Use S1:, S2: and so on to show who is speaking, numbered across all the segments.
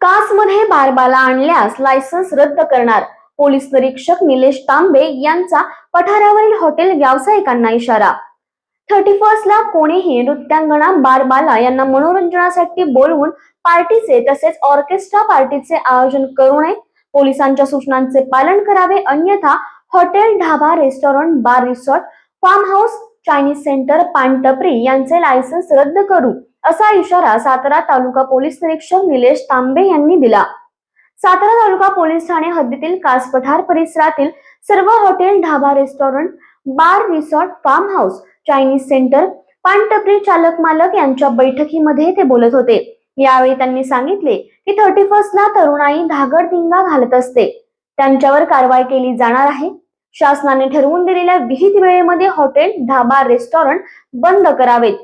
S1: कासमध्ये बारबाला आणल्यास लायसन्स रद्द करणार. पोलीस निरीक्षक निलेश तांबे यांचा पठारावरील हॉटेल व्यावसायिकांना इशारा. थर्टी फर्स्टला कोणीही नृत्यांगणा बारबाला यांना मनोरंजनासाठी बोलवून पार्टीचे तसेच ऑर्केस्ट्रा पार्टीचे आयोजन करू नये. पोलिसांच्या सूचनांचे पालन करावे अन्यथा hotel dhaba restaurant bar resort farm house Chinese centre पानटपरी यांचे लायसन्स रद्द करू. असा इशारा सातारा तालुका पोलीस निरीक्षक निलेश तांबे यांनी दिला. सातारा तालुका पोलीस ठाणे हद्दीतील कासपठार परिसरातील सर्व hotel dhaba restaurant bar resort farm house Chinese centre पानटपरी चालक मालक यांच्या बैठकीमध्ये ते बोलत होते. यावेळी त्यांनी सांगितले की थर्टी फर्स्ट ला तरुणाई धागडधिंगा घालत असते. त्यांच्यावर कारवाई केली जाणार आहे. शासनाने ठरवून दिलेल्या विहित वेळेमध्ये हॉटेल ढाबा रेस्टॉरंट बंद करावेत.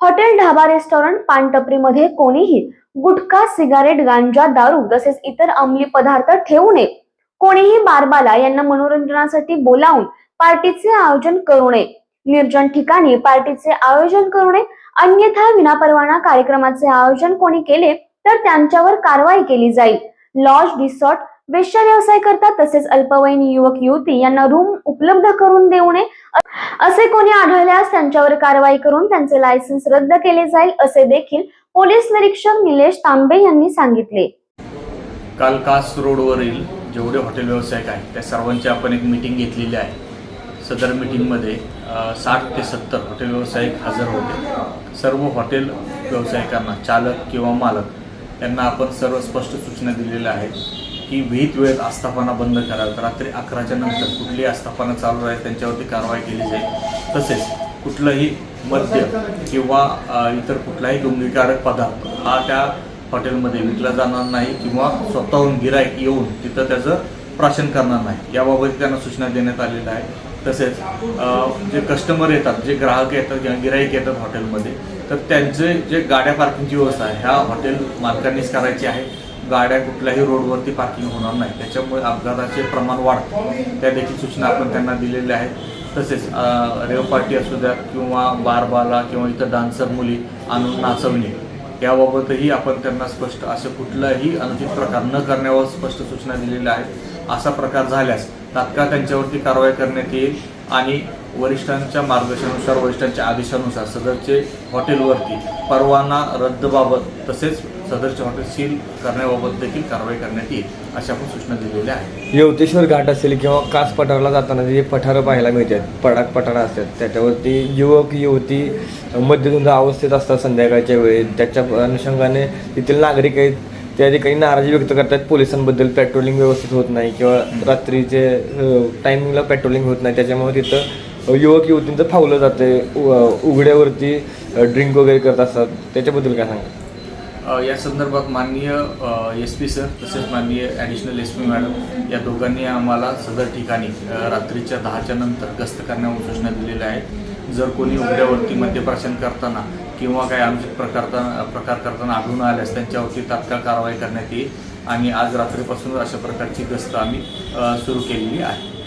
S1: हॉटेल ढाबा रेस्टॉरंट पानटपरीमध्ये कोणीही गुटखा सिगारेट गांजा दारू तसेच इतर अंमली पदार्थ ठेवू नये. कोणीही बारबाला यांना मनोरंजनासाठी बोलावून पार्टीचे आयोजन करू नये. निर्जन ठिकाणी पार्टीचे आयोजन करू नये. अन्यथा विनापरवाना कार्यक्रमाचे आयोजन कोणी केले तर त्यांच्यावर कारवाई केली जाईल. लॉज रिसॉर्ट वेश्या व्यवसाय करतात तसेच अल्पवयीन युवक युवती यांना रूम उपलब्ध करून देऊ नये असे कोणी आढळल्यास त्यांच्यावर कारवाई करून त्यांचे लायसन्स रद्द केले जाईल असे देखील पोलीस निरीक्षक निलेश तांबे यांनी सांगितले.
S2: काल कास रोडवरील जेवढे हॉटेल व्यावसायिक आहेत त्या सर्वांची आपण एक मीटिंग घेतलेली आहे. सदर मीटिंगमध्ये साठ ते सत्तर हॉटेल व्यावसायिक हजर होते. सर्व हॉटेल व्यावसायिकांना चालक किंवा मालक यांना आपण सर्व स्पष्ट सूचना दिलेल्या आहेत. की विहित वेळेत आस्थापना बंद कराल रात्री अकराच्या नंतर कुठलीही आस्थापना चालू राहील त्यांच्यावरती कारवाई केली जाईल. तसेच कुठलंही मद्य किंवा इतर कुठलाही गुंगीकारक पदार्थ हा त्या हॉटेलमध्ये विकला जाणार नाही किंवा स्वतःहून गिरायक येऊन तिथं त्याचं प्राशन करणार नाही. याबाबत त्यांना सूचना देण्यात आलेल्या आहे तसेच जे कस्टमर येतात जे ग्राहक येतात किंवा गिराईक येतात हॉटेलमध्ये तर त्यांचे जे गाड्या पार्किंगची व्यवस्था आहे ह्या हॉटेल मालकांनीच करायची आहे. गाड्या कुठल्याही रोडवरती पार्किंग होणार नाही. त्याच्यामुळे अपघाताचे प्रमाण वाढते. त्या देखील सूचना आपण त्यांना दिलेल्या आहेत. तसेच रेव पार्टी असू द्या किंवा बारबाला किंवा इतर डान्सर मुली आणून नाचवणे याबाबतही आपण त्यांना स्पष्ट असं कुठलाही अनुचित प्रकार न करण्यावर स्पष्ट सूचना दिलेल्या आहेत. असा प्रकार झाल्यास तात्काळ त्यांच्यावरती कारवाई करण्यात येईल. आणि वरिष्ठांच्या मार्गदर्शनानुसार वरिष्ठांच्या आदेशानुसार सदरचे हॉटेलवरती परवाना रद्दबाबत तसेच सदरचे हॉटेल सील करण्याबाबत देखील कारवाई करण्यात येईल अशा पण सूचना दिलेल्या आहेत.
S3: यवतेश्वर घाट असेल किंवा कास पठाराला जाताना जे पठारं पाहायला मिळतात पडाक पठारं असतात त्याच्यावरती युवक युवती मध्यधुंद अवस्थेत असतात संध्याकाळच्या वेळी. त्याच्या अनुषंगाने तेथील नागरिक आहेत त्या ठिकाणी नाराजी व्यक्त करतात. पोलिसांबद्दल पेट्रोलिंग व्यवस्थित होत नाही किंवा रात्रीचे टायमिंगला पेट्रोलिंग होत नाही. त्याच्यामुळे तिथं युवक युवतींचं फावलं जातं उघड्यावरती ड्रिंक वगैरे करत असतात. त्याच्याबद्दल काय सांगा
S2: या संदर्भात माननीय एस पी सर तसेच माननीय ॲडिशनल एस पी मॅडम या दोघांनी आम्हाला सदर ठिकाणी रात्रीच्या दहाच्या नंतर गस्त करण्यावर सूचना दिलेल्या आहेत. जर कोणी उघड्यावरती मद्यप्राशन करताना किंवा काही आमचे प्रकार प्रकार करताना आढळून आल्यास त्यांच्यावरती तात्काळ कारवाई करण्यात येईल आणि आज रात्रीपासून अशा प्रकारची गस्त आम्ही सुरू केलेली आहे.